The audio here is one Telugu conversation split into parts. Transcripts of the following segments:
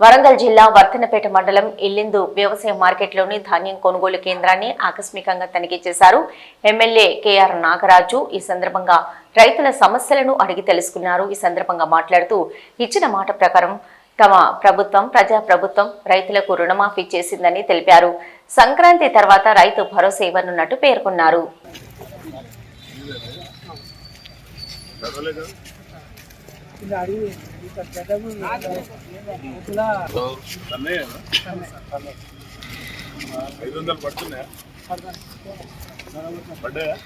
వరంగల్ జిల్లా వర్ధనపేట మండలం ఇల్లిందు వ్యవసాయ మార్కెట్లోని ధాన్యం కొనుగోలు కేంద్రాన్ని ఆకస్మికంగా తనిఖీ చేశారు. ఎమ్మెల్యే కేఆర్ నాగరాజు ఈ సందర్భంగా రైతుల సమస్యలను అడిగి తెలుసుకున్నారు. ఈ సందర్భంగా మాట్లాడుతూ ఇచ్చిన మాట ప్రకారం తమ ప్రభుత్వం ప్రజా ప్రభుత్వం రైతులకు రుణమాఫీ చేసిందని తెలిపారు. సంక్రాంతి తర్వాత రైతు భరోసా ఇవ్వనున్నట్టు పేర్కొన్నారు. ఐదు వందలు పడుతున్నాయా? పడ్డాయా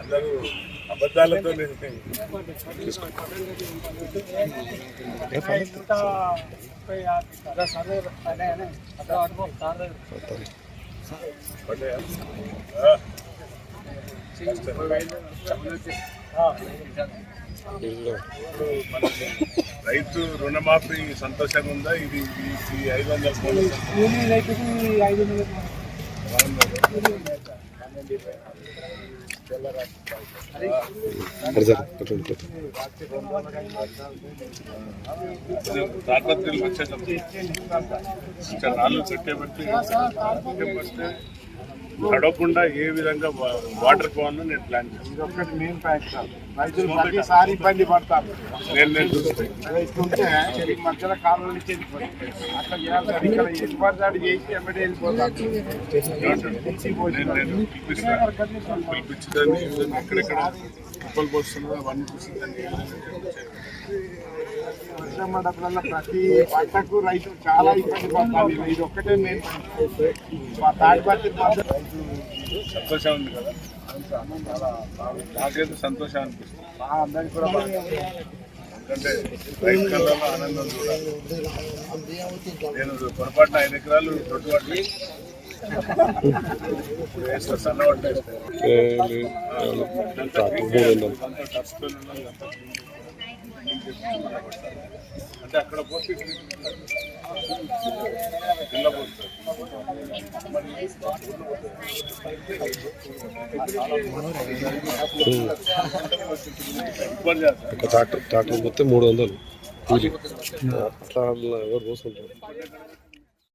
అందరూ అబద్ధాలతో రైతు రుణమాఫీ సంతోషంగా ఉందా ఇది ఐదు వందల కోట్ల కూలీ రైతుకు ఐదు వందల తాపత్రలు వచ్చేటప్పుడు ఇంకా నాలుగు కట్టేబట్టి కట్టేబట్టి తడవకుండా ఏ విధంగా వాటర్ పోవాలో నేను ప్లాన్ చేస్తాను ఒక్కటి మెయిన్ ఫ్యాక్టర్ రైతులు ప్రతిసారి ఇబ్బంది పడతారు. నేను నేను మధ్యలో అట్లా చేయాలి సార్. ఇక్కడ చేసి ఎమ్మడి పిలిపించదాన్ని ఎక్కడెక్కడ కుప్పలు అవన్నీ చూసి దాన్ని వర్షం పడ్డప్పుడల్లా ప్రతి పంటకు రైతు చాలా ఇబ్బంది పడతారు ఇది ఒక్కటే మెయిన్ మా తాడిపత్రి పంట. సంతోషం ఉంది కదా నాకైతే సంతోషం అనిపిస్తుంది. మా అందరికి కూడా ఎందుకంటే రైతు కళ్ళలో ఆనందం చూడాలి నేను పొరపాటున ఐదు ఎకరాలు దొడ్డు పట్టి ఇప్పుడు వేస్తే సన్నబట్ట అంటే అక్కడ పోతే కింద పోతుంది ట్రాక్టర్ ట్రాక్టర్ పోతే మూడు వందలు. కూలి అట్లా ఎవరు పోసుకుంటారు